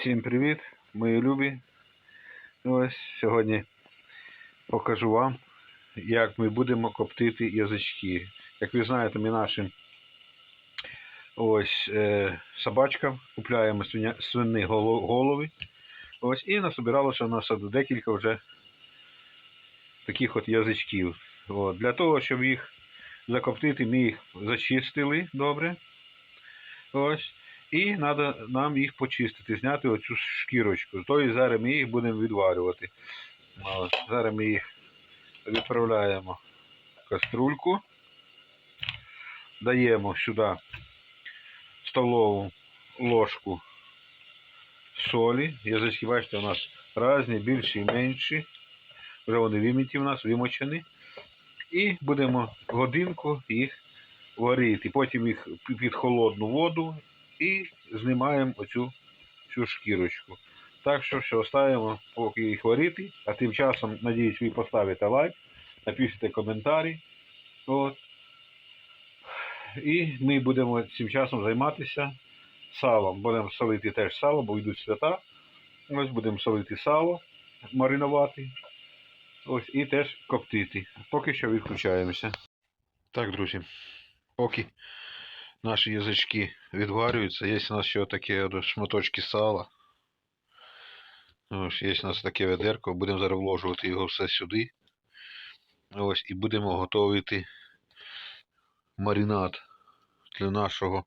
Всім привіт, мої любі. Ось сьогодні покажу вам, як ми будемо коптити язички. Як ви знаєте, ми нашим ось е, собачкам купляємо свиня, голови. Ось, і насобиралося у нас декілька вже таких от язичків. От, для того, щоб їх закоптити, ми їх зачистили добре. Ось. І треба нам їх почистити, зняти оцю шкірочку. Тобто зараз ми їх будемо відварювати. Зараз ми їх відправляємо в каструльку. Даємо сюди столову ложку солі. Язички, бачите, у нас різні, більші і менші. Вже вони виміті у нас, вимочені. І будемо годинку їх варити. Потім їх під холодну воду і знімаємо оцю цю шкірочку. Так що все, ставимо поки їх варити, а тим часом, надіюсь, ви поставите лайк, напишите коментарі. От. І ми будемо цим часом займатися салом. Будемо солити теж сало, бо йдуть свята. Ось будемо солити сало, маринувати. Ось і теж коптити. Поки що відключаємося. Так, друзі, поки наші язички відварюються. Є у нас ще такі шматочки сала. Ось, є у нас таке ведерко. Будемо зараз вложувати його все сюди. Ось, і будемо готувати маринад для нашого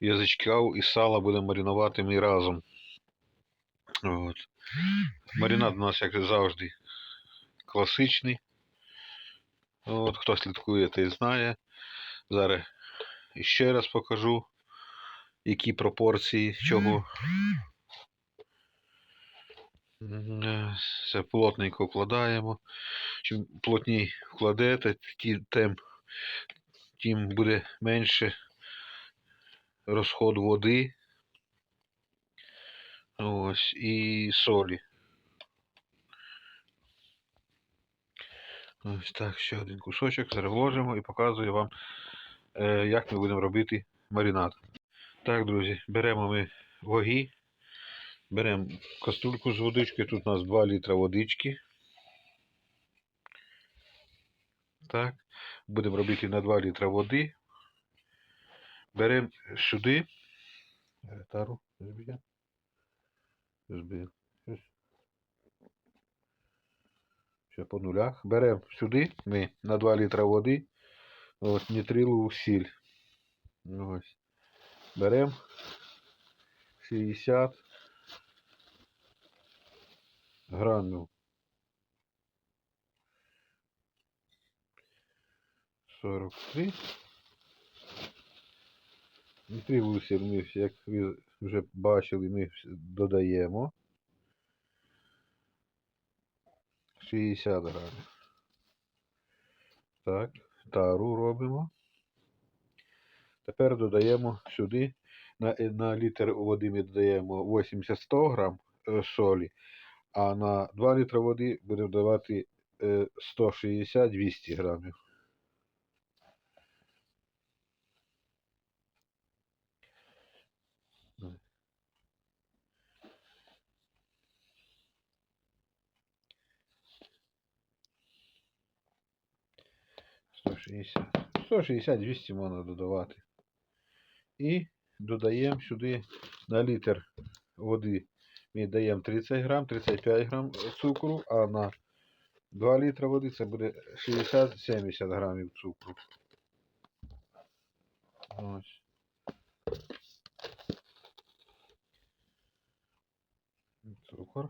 язичка і сала будемо маринувати ми разом. От. Маринад у нас, як завжди, класичний. От, хто слідкує, той знає. Зараз і ще раз покажу, які пропорції чого. Е, Все плотненько вкладаємо. Чим плотній вкладете, тим, тим буде менше розход води. Ось, і солі. Ось так, ще один кусочок зараз вложимо і показую вам, як ми будемо робити маринад. Так, друзі, беремо ми ваги, беремо каструльку з водичкою, тут у нас 2 літра водички. Так, будемо робити на 2 літра води. Беремо сюди. Е, Тару. Ще по нулях. Беремо сюди ми на 2 літра води. От, нітрилову сіль. Ось. Беремо 60 грамів. 43. Нітрилову сіль ми, як ви вже бачили, ми додаємо. 60 грамів. Так, тару робимо. Тепер додаємо сюди на, на літр води ми додаємо 80-100 грам е, солі, а на 2 літри води будемо давати е, 160-200 грамів. Сто шістдесят. 160-200 можна додавати. І додаємо сюди на літр води. Ми даємо 30 грам, 35 грам цукру, а на 2 літра води це буде 60-70 грамів цукру. Ось. Цукор.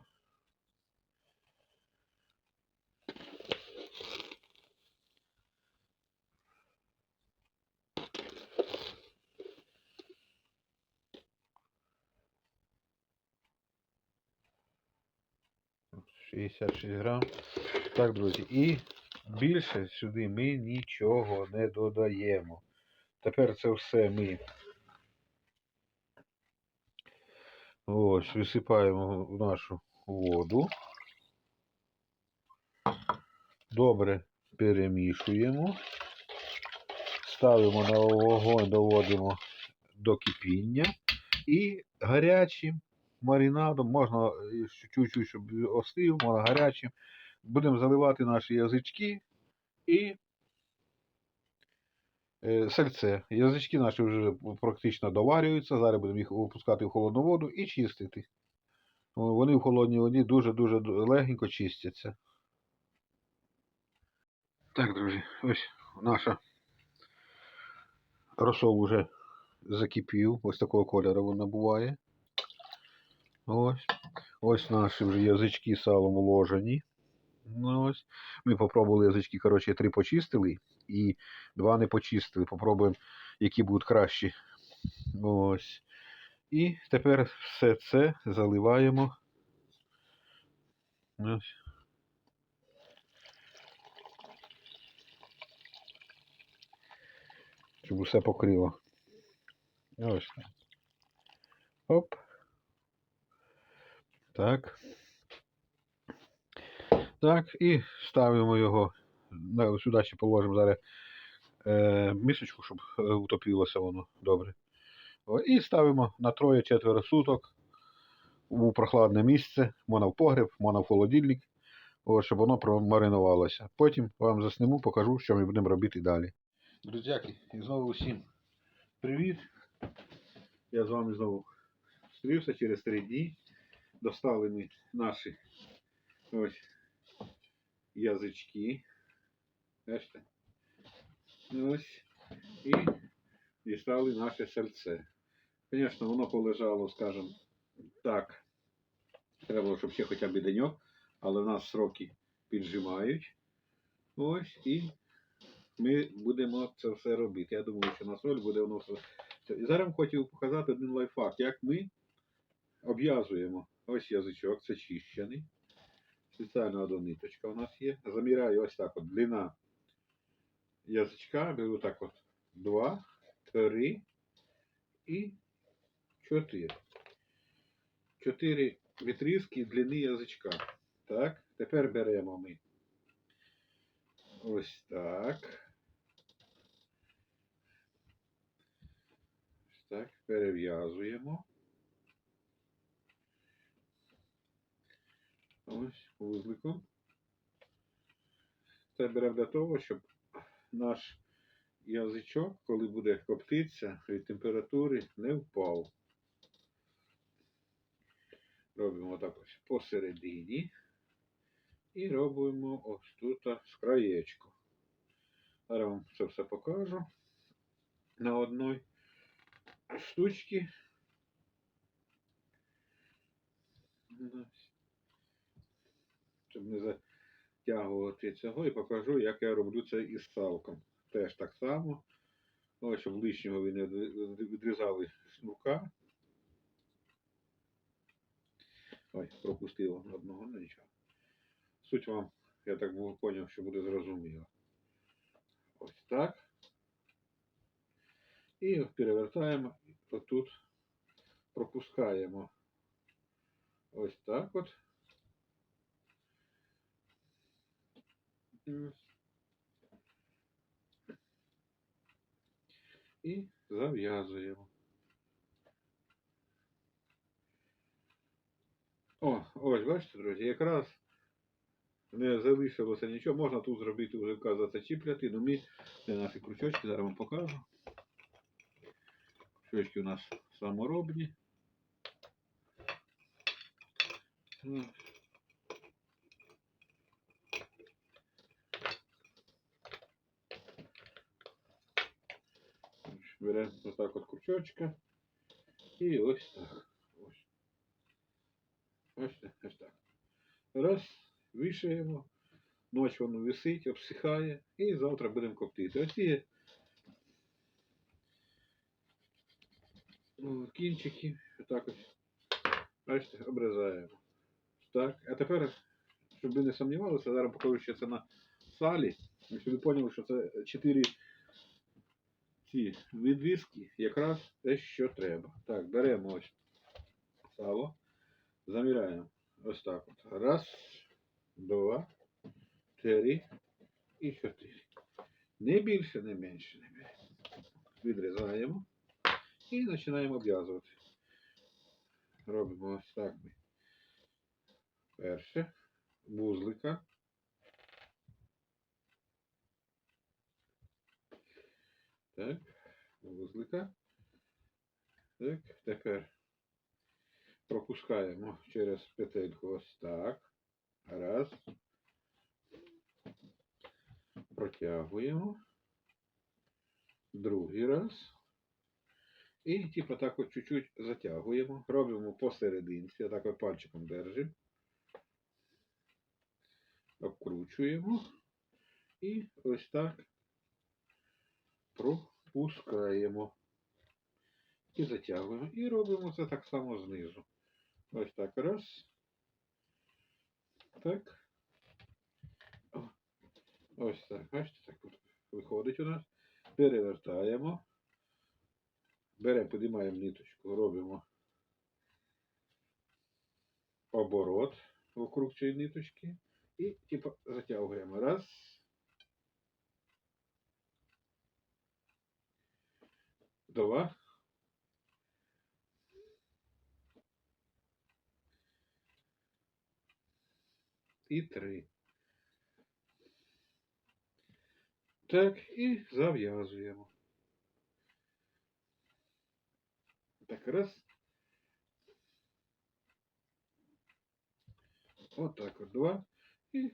Шістдесят шість грам. Так, друзі, і більше сюди ми нічого не додаємо. Тепер це все ми ось висипаємо в нашу воду. Добре перемішуємо. Ставимо на вогонь, доводимо до кипіння і гарячим маринадом, можна е, чуть-чуть, щоб остив, можна гарячим. Будемо заливати наші язички і е, сальце. Язички наші вже практично доварюються. Зараз будемо їх опускати в холодну воду і чистити. Вони в холодній воді дуже-дуже легенько чистяться. Так, друзі, ось наша розсол уже закипів. Ось такого кольору він набуває. Ось. Ось наші вже язички салом уложені. Ну, ось. Ми попробували язички, коротше, три почистили і два не почистили. Попробуємо, які будуть кращі. Ось. І тепер все це заливаємо. Ось. Щоб усе покрило. Ось. Оп. Так. Так, і ставимо його. Сюди ще положимо зараз е, мисочку, щоб е, утопилося воно добре. О, І ставимо на троє-четверо суток у прохладне місце, можна в погреб, можна в холодильник, о, щоб воно промаринувалося. Потім вам засніму, покажу, що ми будемо робити далі. Друзяки, і знову усім привіт. Я з вами знову зустрівся через три дні. Достали ми наші ось язички. Бачите? Ось. І дістали наше сальце. Звісно, воно полежало, скажімо, так. Треба було, щоб ще хоча б деньок, але в нас сроки піджимають. Ось і ми будемо це все робити. Я думаю, що на соль буде воно все. І зараз хотів показати один лайфхак, як ми обв'язуємо. Ось язичок, це чищений. Спеціальна одна ниточка у нас є. Заміряю ось так от длина язичка, беру так от два, три і чотири. Чотири відрізки длини язичка. Так, тепер беремо ми. Ось так. Ось так, перев'язуємо. Ось вузликом. Це беремо для того, щоб наш язичок, коли буде коптитися від температури, не впав. Робимо так ось посередині. І робимо ось тут з краєчку. Зараз вам це все покажу на одній штучці. Щоб не затягувати цього і покажу, як я роблю це із салком. Теж так само. Ось, щоб лишнього ви не відрізали шнурка. Ой, пропустило одного, ну нічого. Суть вам, я так був поняв, що буде зрозуміло. Ось так. І перевертаємо, отут пропускаємо. Ось так от. І зав'язуємо. О, ось, бачите, друзі, якраз не залишилося нічого. Можна тут зробити вже вказа зачіпляти, але ми це наші крючочки, зараз вам покажу. Крючочки у нас саморобні. Так. Ось, Беремо ось так от крючочка. І ось так. Ось. Бачите, ось так. Раз, вішаємо. Ночь воно висить, обсихає. І завтра будемо коптити. Ось є ну, кінчики. Отак ось. Бачите, обрізаємо. Так. А тепер, щоб ви не сумнівалися, зараз покажу, що це на салі. Щоб ви поняли, що це 4 ці відвіски якраз те, що треба. Так, беремо ось сало. Заміряємо. Ось так от. Раз, два, три і чотири. Не більше, не менше не беремо. Відрізаємо і починаємо обв'язувати. робимо ось так. Перше. Вузлика. Так, вузлика. Так, тепер пропускаємо через петельку ось так. Раз. Протягуємо. Другий раз. І типу так от чуть-чуть затягуємо. Робимо посерединці, отак от пальчиком держимо. Обкручуємо. І ось так пропускаємо. І затягуємо. І робимо це так само знизу. Ось так раз. Так. Ось так. Бачите, так виходить у нас. Перевертаємо. Беремо, підіймаємо ниточку, робимо оборот вокруг цієї ниточки. І типу затягуємо. Раз. Два. І три. Так, і зав'язуємо. Так, раз. От так от два. І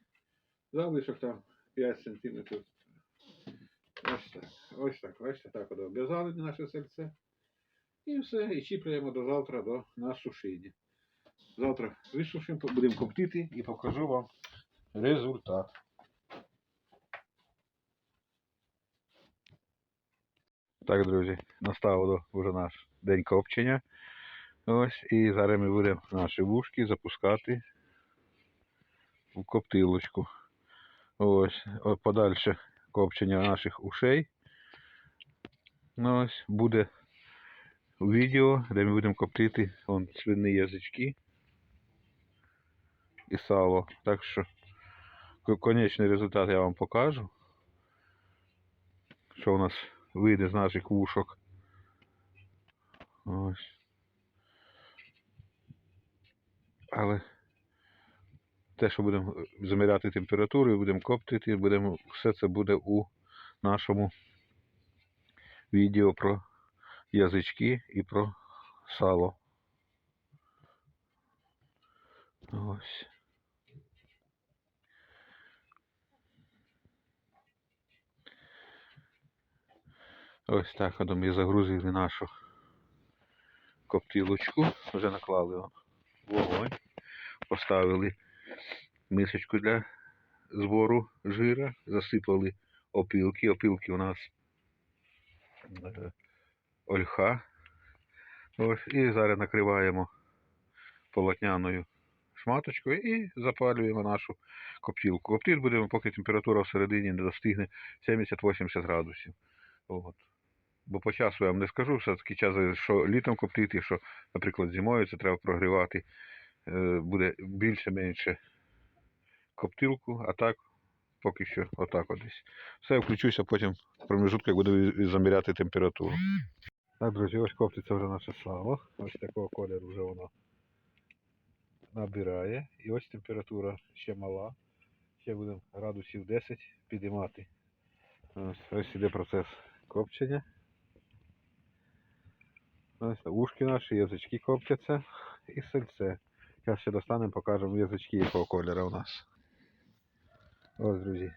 залишок там 5 сантиметрів. Ось так. Ось так. Бачите, так от обв'язали наше сельце. І все. І чіпляємо до завтра до на сушіння. Завтра висушимо, будемо коптити і покажу вам результат. Так, друзі, настав вже наш день копчення. Ось, і зараз ми будемо наші вушки запускати в коптилочку. Ось, подальше копчення наших ушей. Ну, ось буде відео, де ми будемо коптити вон, свині язички і сало. Так що конечний результат я вам покажу. Що у нас вийде з наших вушок. Ось. Але те, що будемо заміряти температуру, будемо коптити, будемо, все це буде у нашому відео про язички і про сало. Ось. Ось так от ми загрузили нашу коптилочку, вже наклали вогонь, поставили мисочку для збору жира, засипали опілки. Опілки у нас е, ольха. Ось, і зараз накриваємо полотняною шматочкою і запалюємо нашу коптілку. Коптити будемо, поки температура всередині не достигне 70-80 градусів. От. Бо по часу я вам не скажу, все-таки час, що літом коптити, що, наприклад, зимою це треба прогрівати. Е, Буде більше-менше коптилку, а так поки що отак от десь. Все, я включуся потім в промежутках буду заміряти температуру. Так, друзі, ось коптиться вже наше сало. Ось такого кольору вже воно набирає. І ось температура ще мала. Ще будемо градусів 10 підіймати. Ось, ось іде процес копчення. Ось ушки наші, язички коптяться і сальце. Зараз ще достанемо, покажемо язички, якого кольору у нас. Ось, друзі,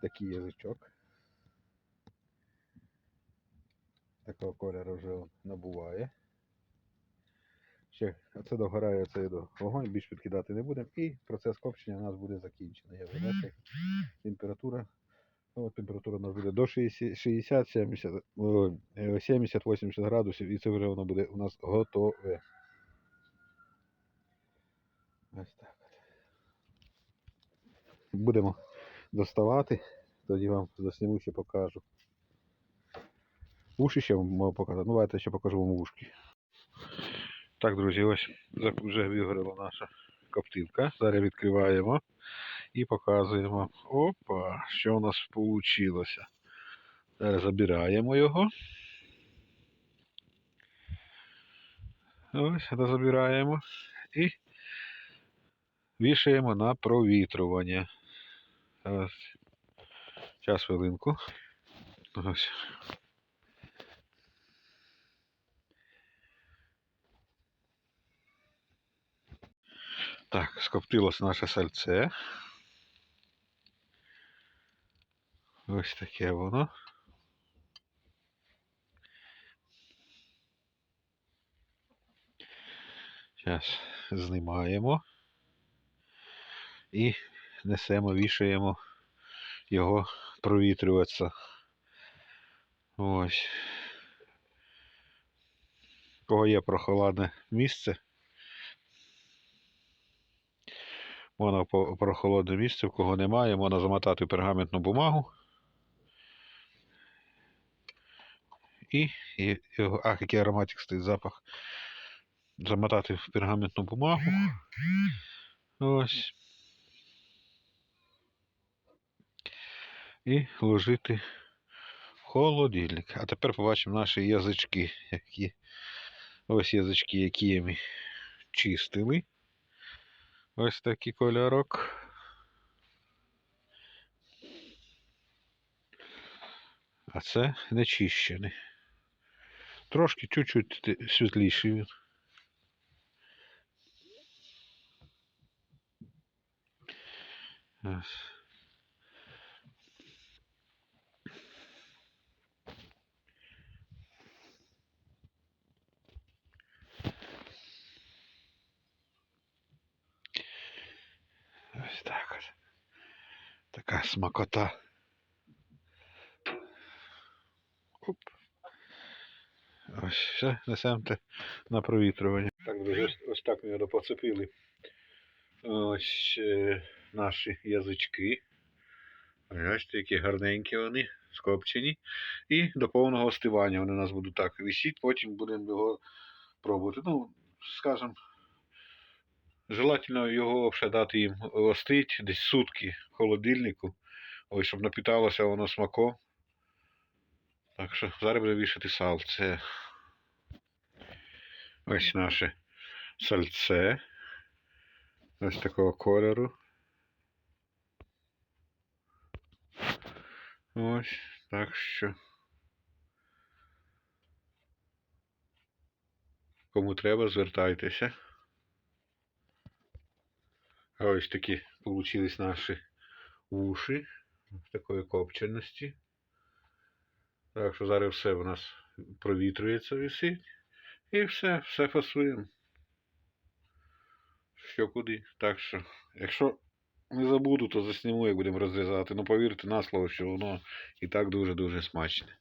такий язичок. Такого кольору вже набуває. Ще оце догорає оце до вогонь, більш підкидати не будемо. І процес копчення у нас буде закінчений. Я бачите, температура. Ну, температура у нас буде до 60-70, 70-80 градусів, і це вже воно буде у нас готове. Ось так. Будемо доставати, тоді вам засніму ще покажу. Уші ще вам показати. Ну, давайте ще покажу вам ушки. Так, друзі, ось вже вигоріла наша коптилка. Зараз відкриваємо і показуємо. Опа, що у нас вийшло. Зараз забираємо його. Ось, це забираємо і вішаємо на провітрювання. Ось. Час хвилинку. Ось. Так, скоптилось наше сальце. Ось таке воно. Зараз знімаємо і несемо, вішаємо його провітрюватися. Ось. У Кого є прохолодне місце. Можна прохолодне місце, в кого немає, можна замотати пергаментну бумагу. І, і ах, який ароматик стоїть запах. Замотати в пергаментну бумагу. Ось. І ложити в холодильник. А тепер побачимо наші язички, які. Ось язички, які ми чистили. Ось такий кольорок. А це нечищений. Трошки чуть-чуть світліший він. Ось так от. Така смакота. Оп. Ось, все, несемте на провітрювання. Так, друзі, ось, так ми поцепили. Ось е, наші язички. Бачите, які гарненькі вони, скопчені. І до повного остивання вони у нас будуть так висіти, потім будемо його пробувати. Ну, скажімо, желательно його ще дати їм остить десь сутки в холодильнику, ось, щоб напіталося воно смаком. Так що зараз буде вішати сальце. Ось наше сальце. Ось такого кольору. Ось, так що. Кому треба, звертайтеся. Ось такі получились наші уші такої копченості. Так що зараз все у нас провітрюється, висить. І все, все фасуємо. Що куди. Так що, якщо не забуду, то засніму, як будемо розрізати. Ну повірте на слово, що воно і так дуже-дуже смачне.